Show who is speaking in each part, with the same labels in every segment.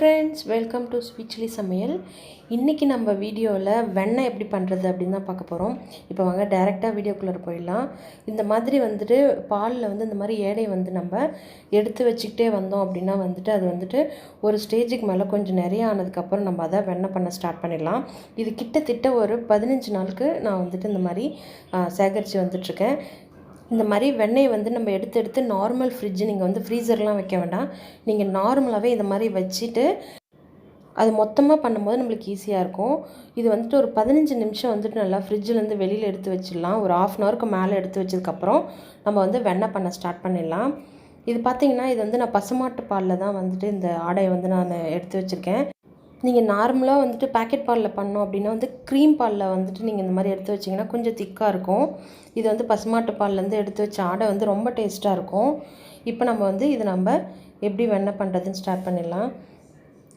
Speaker 1: Friends welcome to ஸ்வீச்லி சமையல் இன்றைக்கி நம்ம வீடியோவில் வெண்ணெய் எப்படி பண்ணுறது அப்படின்னு தான் பார்க்க போகிறோம் இப்போ வாங்க டேரெக்டாக வீடியோக்குள்ளே போயிடலாம். இந்த மாதிரி வந்துட்டு பாலில் வந்து இந்த மாதிரி ஏடை வந்து நம்ம எடுத்து வச்சுக்கிட்டே வந்தோம் அப்படின்னா வந்துட்டு அது வந்துட்டு ஒரு ஸ்டேஜுக்கு மேலே கொஞ்சம் நிறைய ஆனதுக்கப்புறம் நம்ம அதை வெண்ணெய் பண்ண ஸ்டார்ட் பண்ணிடலாம். இது கிட்டத்தட்ட ஒரு பதினஞ்சு நாளுக்கு நான் வந்துட்டு இந்த மாதிரி சேகரித்து வந்துட்டுருக்கேன் இந்த மாதிரி வெண்ணெயை வந்து நம்ம எடுத்து எடுத்து நார்மல் ஃப்ரிட்ஜு நீங்கள் வந்து ஃப்ரீசர்லாம் வைக்க வேண்டாம். நீங்கள் நார்மலாகவே இந்த மாதிரி வச்சுட்டு அது மொத்தமாக பண்ணும்போது நம்மளுக்கு ஈஸியாக இருக்கும். இது வந்துட்டு ஒரு பதினஞ்சு நிமிஷம் வந்துட்டு நல்லா ஃப்ரிட்ஜிலேருந்து வெளியில் எடுத்து வச்சிடலாம். ஒரு ஆஃப் அன் ஹவருக்கு மேலே எடுத்து வச்சதுக்கப்புறம் நம்ம வந்து வெண்ணெய் பண்ண ஸ்டார்ட் பண்ணிடலாம். இது பார்த்திங்கன்னா இது வந்து நான் பசுமாட்டு பாலில் தான் வந்துட்டு இந்த ஆடையை வந்து நான் எடுத்து வச்சுருக்கேன். நீங்கள் நார்மலாக வந்துட்டு பேக்கெட் பாலில் பண்ணோம் அப்படின்னா வந்து க்ரீம் பாலில் வந்துட்டு நீங்கள் இந்த மாதிரி எடுத்து வச்சிங்கன்னா கொஞ்சம் திக்காக இருக்கும். இது வந்து பசுமாட்டு பால்லேருந்து எடுத்து வச்ச ஆடை வந்து ரொம்ப டேஸ்ட்டாக இருக்கும். இப்போ நம்ம வந்து இது நம்ம எப்படி வெண்ணெய் பண்ணுறதுன்னு ஸ்டார்ட் பண்ணிடலாம்.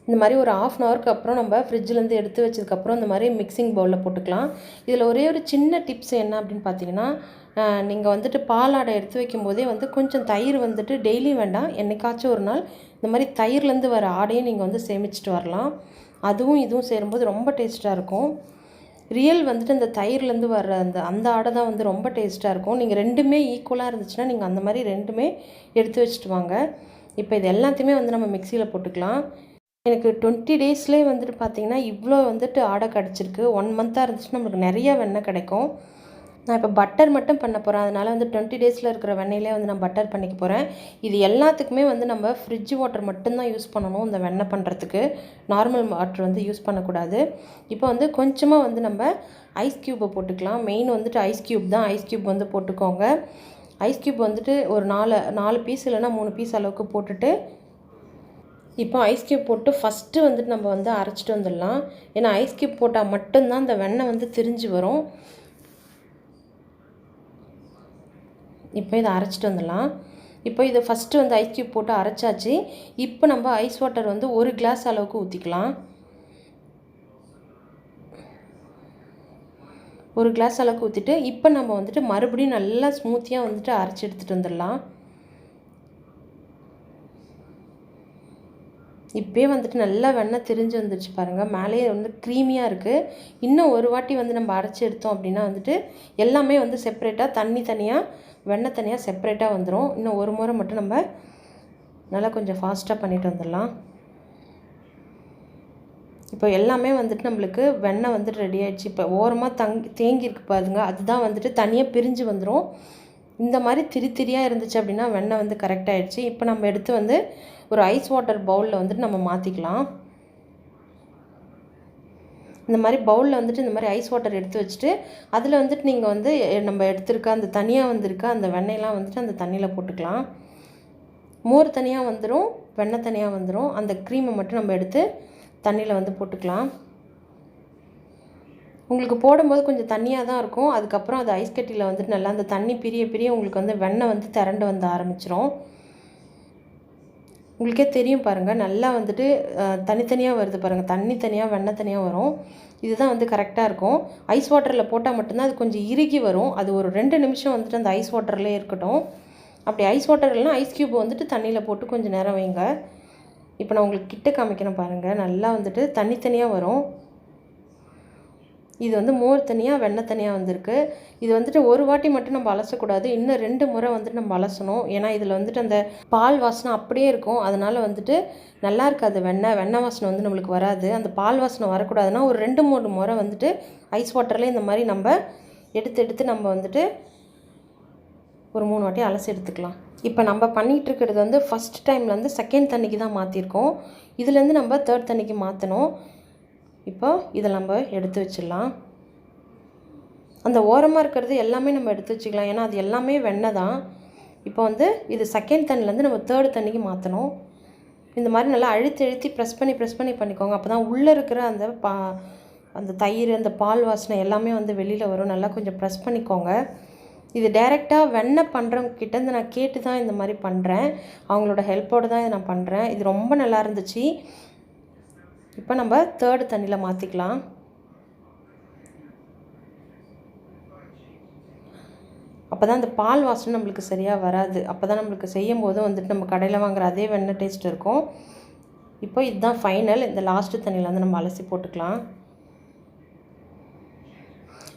Speaker 1: இந்த மாதிரி ஒரு ஆஃப் அன் ஹவருக்கு அப்புறம் நம்ம ஃப்ரிட்ஜிலேருந்து எடுத்து வச்சதுக்கப்புறம் இந்த மாதிரி மிக்சிங் பவுலில் போட்டுக்கலாம். இதில் ஒரே ஒரு சின்ன டிப்ஸ் என்ன அப்படின்னு பார்த்தீங்கன்னா நீங்கள் வந்துட்டு பாலாடை எடுத்து வைக்கும்போதே வந்து கொஞ்சம் தயிர் வந்துட்டு டெய்லி வேண்டாம். என்னைக்காச்சும் ஒரு நாள் இந்த மாதிரி தயிர்லேருந்து வர ஆடையும் நீங்கள் வந்து சேமிச்சிட்டு வரலாம். அதுவும் இதுவும் சேரும்போது ரொம்ப டேஸ்ட்டாக இருக்கும். ரியல் வந்துட்டு இந்த தயிர்லேருந்து வர்ற அந்த அந்த ஆடை தான் வந்து ரொம்ப டேஸ்ட்டாக இருக்கும். நீங்கள் ரெண்டுமே ஈக்குவலாக இருந்துச்சுன்னா நீங்கள் அந்த மாதிரி ரெண்டுமே எடுத்து வச்சுட்டு வாங்க. இப்போ இது எல்லாத்தையுமே வந்து நம்ம மிக்சியில் போட்டுக்கலாம். எனக்கு டுவெண்ட்டி டேஸ்லேயே வந்துட்டு பார்த்தீங்கன்னா இவ்வளோ வந்துட்டு ஆடை கிடச்சிருக்கு. ஒன் மந்த்தாக இருந்துச்சுன்னா நம்மளுக்கு நிறைய வெண்ணெய் கிடைக்கும். நான் இப்போ பட்டர் மட்டும் பண்ண போகிறேன் அதனால் வந்து டுவெண்ட்டி டேஸில் இருக்கிற வெண்ணெயிலே வந்து நான் பட்டர் பண்ணிக்க போகிறேன் இது எல்லாத்துக்குமே வந்து நம்ம ஃப்ரிட்ஜ் வாட்டர் மட்டும்தான் யூஸ் பண்ணணும் இந்த வெண்ணெய் பண்ணுறதுக்கு நார்மல் வாட்டர் வந்து யூஸ் பண்ணக்கூடாது. இப்போ வந்து கொஞ்சமாக வந்து நம்ம ஐஸ் க்யூப்பை போட்டுக்கலாம். மெயின் வந்துட்டு ஐஸ் க்யூப் தான். ஐஸ் க்யூப் வந்து போட்டுக்கோங்க. ஐஸ் க்யூப் வந்துட்டு ஒரு நாலு நாலு பீஸ் இல்லைனா மூணு பீஸ் அளவுக்கு போட்டுட்டு இப்போ ஐஸ் க்யூப் போட்டு ஃபஸ்ட்டு வந்துட்டு நம்ம வந்து அரைச்சிட்டு வந்துடலாம். ஏன்னா ஐஸ் க்யூப் போட்டால் மட்டும்தான் அந்த வெண்ணெய் வந்து திரிஞ்சு வரும். இப்போ இதை அரைச்சிட்டு வந்துடலாம். இப்போ இதை ஃபஸ்ட்டு வந்து ஐஸ் க்யூப் போட்டு அரைச்சாச்சு. இப்போ நம்ம ஐஸ் வாட்டர் வந்து ஒரு கிளாஸ் அளவுக்கு ஊற்றிக்கலாம் ஒரு கிளாஸ் அளவுக்கு ஊற்றிட்டு இப்போ நம்ம வந்துட்டு மறுபடியும் நல்லா ஸ்மூத்தியாக வந்துட்டு அரைச்சி எடுத்துகிட்டு வந்துடலாம். இப்போயே வந்துட்டு நல்லா வெண்ணெய் திரிஞ்சு வந்துடுச்சு பாருங்கள் மேலேயே வந்து க்ரீமியாக இருக்குது இன்னும் ஒரு வாட்டி வந்து நம்ம அரைச்சி எடுத்தோம் அப்படின்னா வந்துட்டு எல்லாமே வந்து செப்பரேட்டாக தண்ணி தனியாக வெண்ணெய் தனியாக செப்பரேட்டாக வந்துடும் இன்னும் ஒரு முறை மட்டும் நம்ம நல்லா கொஞ்சம் ஃபாஸ்ட்டாக பண்ணிட்டு வந்துடலாம். இப்போ எல்லாமே வந்துட்டு நம்மளுக்கு வெண்ணெய் வந்துட்டு ரெடி ஆகிடுச்சு இப்போ ஓரமாக தங் தேங்கியிருக்கு பாருங்க. அதுதான் வந்துட்டு தனியாக பிரிஞ்சு வந்துடும் இந்த மாதிரி திரி திரியாக இருந்துச்சு அப்படின்னா வெண்ணெய் வந்து கரெக்டாகிடுச்சு இப்போ நம்ம எடுத்து வந்து ஒரு ஐஸ் வாட்டர் பவுலில் வந்துட்டு நம்ம மாற்றிக்கலாம் இந்த மாதிரி பவுலில் வந்துட்டு இந்த மாதிரி ஐஸ் வாட்டர் எடுத்து வச்சுட்டு அதில் வந்துட்டு நீங்கள் வந்து நம்ம எடுத்துருக்க அந்த தனியாக வந்திருக்க அந்த வெண்ணெயெலாம் வந்துட்டு அந்த தண்ணியில் போட்டுக்கலாம். மோர் தனியாக வந்துடும் வெண்ணெய் தனியாக வந்துடும் அந்த க்ரீமை மட்டும் நம்ம எடுத்து தண்ணியில் வந்து போட்டுக்கலாம். உங்களுக்கு போடும்போது கொஞ்சம் தண்ணியாக தான் இருக்கும். அதுக்கப்புறம் அது ஐஸ் கட்டியில் வந்துட்டு நல்லா அந்த தண்ணி பிரிய பிரிய உங்களுக்கு வந்து வெண்ணெய் வந்து திரண்டு வந்து ஆரம்பிச்சிரும். உங்களுக்கே தெரியும் பாருங்கள் நல்லா வந்துட்டு தனித்தனியாக வருது பாருங்கள் தண்ணி தனியாக வெண்ணெய் தனியாக வரும். இதுதான் வந்து கரெக்டாக இருக்கும். ஐஸ் வாட்டரில் போட்டால் மட்டும்தான் அது கொஞ்சம் இறுகி வரும். அது ஒரு ரெண்டு நிமிஷம் வந்துட்டு அந்த ஐஸ் வாட்டர்லேயே இருக்கட்டும். அப்படி ஐஸ் வாட்டர் இல்லைனா ஐஸ் க்யூப் வந்துட்டு தண்ணியில் போட்டு கொஞ்சம் நேரம் வைங்க. இப்போ நான் உங்களுக்கு கிட்ட காமிக்கிறேன் பாருங்கள் நல்லா வந்துட்டு தனித்தனியாக வரும். இது வந்து மோர் தனியாக வெண்ணெய் தனியாக வந்திருக்கு. இது வந்துட்டு ஒரு வாட்டி மட்டும் நம்ம அலசக்கூடாது. இன்னும் ரெண்டு முறை வந்துட்டு நம்ம அலசணும். ஏன்னா இதில் வந்துட்டு அந்த பால் வாசனை அப்படியே இருக்கும். அதனால் வந்துட்டு நல்லா இருக்காது வெண்ணெய். வெண்ணெய் வாசனை வந்து நம்மளுக்கு வராது. அந்த பால் வாசனை வரக்கூடாதுன்னா ஒரு ரெண்டு மூணு முறை வந்துட்டு ஐஸ் வாட்டர்லேயே இந்த மாதிரி நம்ம எடுத்து எடுத்து நம்ம வந்துட்டு ஒரு மூணு வாட்டி அலசி எடுத்துக்கலாம். இப்போ நம்ம பண்ணிகிட்டு இருக்கிறது வந்து ஃபஸ்ட் டைம்லேருந்து செகண்ட் தண்ணிக்கு தான் மாற்றிருக்கோம் இதுலேருந்து நம்ம தேர்ட் தண்ணிக்கு மாற்றணும் இப்போ இதை நம்ம எடுத்து வச்சிடலாம். அந்த ஓரமாக இருக்கிறது எல்லாமே நம்ம எடுத்து வச்சுக்கலாம். ஏன்னா அது எல்லாமே வெண்ணெய் தான். இப்போ வந்து இது செகண்ட் தண்ணிலேருந்து நம்ம தேர்டு தண்ணிக்கு மாற்றணும் இந்த மாதிரி நல்லா அழுத்தி அழுத்தி ப்ரெஸ் பண்ணி ப்ரெஸ் பண்ணி பண்ணிக்கோங்க. அப்போ தான் உள்ளே இருக்கிற அந்த பா அந்த தயிர் அந்த பால் வாசனை எல்லாமே வந்து வெளியில் வரும். நல்லா கொஞ்சம் ப்ரெஸ் பண்ணிக்கோங்க. இது டைரெக்டாக வெண்ணெய் பண்ணுறவங்க கிட்டேருந்து நான் கேட்டு தான் இந்த மாதிரி பண்ணுறேன் அவங்களோட ஹெல்ப்போடு தான் இதை நான் பண்ணுறேன் இது ரொம்ப நல்லா இருந்துச்சு. இப்போ நம்ம தேர்டு தண்ணியில் மாற்றிக்கலாம் அப்போ தான் அந்த பால் வாசனை நம்மளுக்கு சரியாக வராது. அப்போ தான் நம்மளுக்கு செய்யும் போது வந்துட்டு நம்ம கடையில் வாங்குற அதே வெண்ணெய் டேஸ்ட் இருக்கும். இப்போ இதுதான் ஃபைனல் இந்த லாஸ்ட்டு தண்ணியில் வந்து நம்ம அலசி போட்டுக்கலாம்.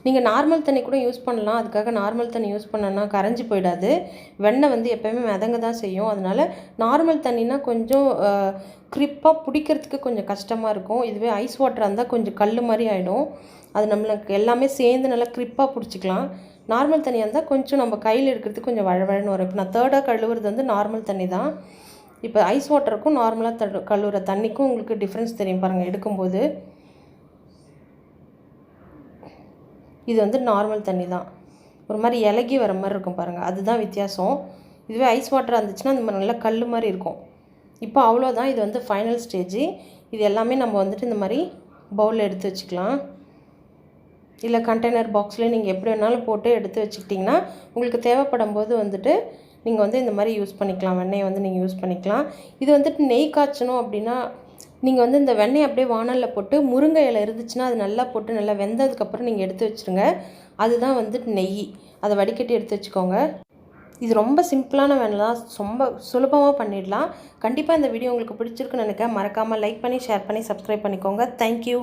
Speaker 1: நீங்கள் நார்மல் தண்ணி கூட யூஸ் பண்ணலாம். அதுக்காக நார்மல் தண்ணி யூஸ் பண்ணோன்னா கரைஞ்சி போயிடாது. வெண்ணெய் வந்து எப்போயுமே மிதங்க தான் செய்யும். அதனால் நார்மல் தண்ணினா கொஞ்சம் க்ரிப்பாக பிடிக்கிறதுக்கு கொஞ்சம் கஷ்டமாக இருக்கும். இதுவே ஐஸ் வாட்டராக இருந்தால் கொஞ்சம் கல் மாதிரி ஆகிடும் அது நம்மளுக்கு எல்லாமே சேர்ந்து நல்லா க்ரிப்பாக பிடிச்சிக்கலாம். நார்மல் தண்ணியாக இருந்தால் கொஞ்சம் நம்ம கையில் எடுக்கிறதுக்கு கொஞ்சம் வழவழன்னு வரும். இப்போ நான் தேர்டாக கழுவுறது வந்து நார்மல் தண்ணி தான். இப்போ ஐஸ் வாட்டருக்கும் நார்மலாக த கழுவுற தண்ணிக்கும் உங்களுக்கு டிஃப்ரென்ஸ் தெரியும் பாருங்கள் எடுக்கும்போது. இது வந்து நார்மல் தண்ணி தான் ஒரு மாதிரி இலகி வர மாதிரி இருக்கும் பாருங்கள் அதுதான் வித்தியாசம். இதுவே ஐஸ் வாட்டராக இருந்துச்சுன்னா இந்த மாதிரி நல்லா கல் மாதிரி இருக்கும். இப்போ அவ்வளோதான் இது வந்து ஃபைனல் ஸ்டேஜ் இது எல்லாமே நம்ம வந்துட்டு இந்த மாதிரி பவுலில் எடுத்து வச்சுக்கலாம். இல்லை கண்டெய்னர் பாக்ஸில் நீங்கள் எப்படி வேணாலும் போட்டு எடுத்து வச்சுக்கிட்டிங்கன்னா உங்களுக்கு தேவைப்படும் போது வந்துட்டு நீங்கள் வந்து இந்த மாதிரி யூஸ் பண்ணிக்கலாம். வெண்ணெயை வந்து நீங்கள் யூஸ் பண்ணிக்கலாம். இது வந்துட்டு நெய் காய்ச்சணும் அப்படின்னா நீங்கள் வந்து இந்த வெண்ணெய் அப்படியே வானலில் போட்டு முருங்கை இலை இருந்துச்சுன்னா அது நல்லா போட்டு நல்லா வெந்ததுக்கப்புறம் நீங்கள் எடுத்து வச்சுருங்க. அதுதான் வந்துட்டு நெய். அதை வடிகட்டி எடுத்து வச்சுக்கோங்க. இது ரொம்ப சிம்பிளான வேலை தான். ரொம்ப சுலபமாக பண்ணிடலாம். கண்டிப்பாக இந்த வீடியோ உங்களுக்கு பிடிச்சிருக்குன்னு நினைக்க மறக்காமல் லைக் பண்ணி ஷேர் பண்ணி சப்ஸ்கிரைப் பண்ணிக்கோங்க. தேங்க்யூ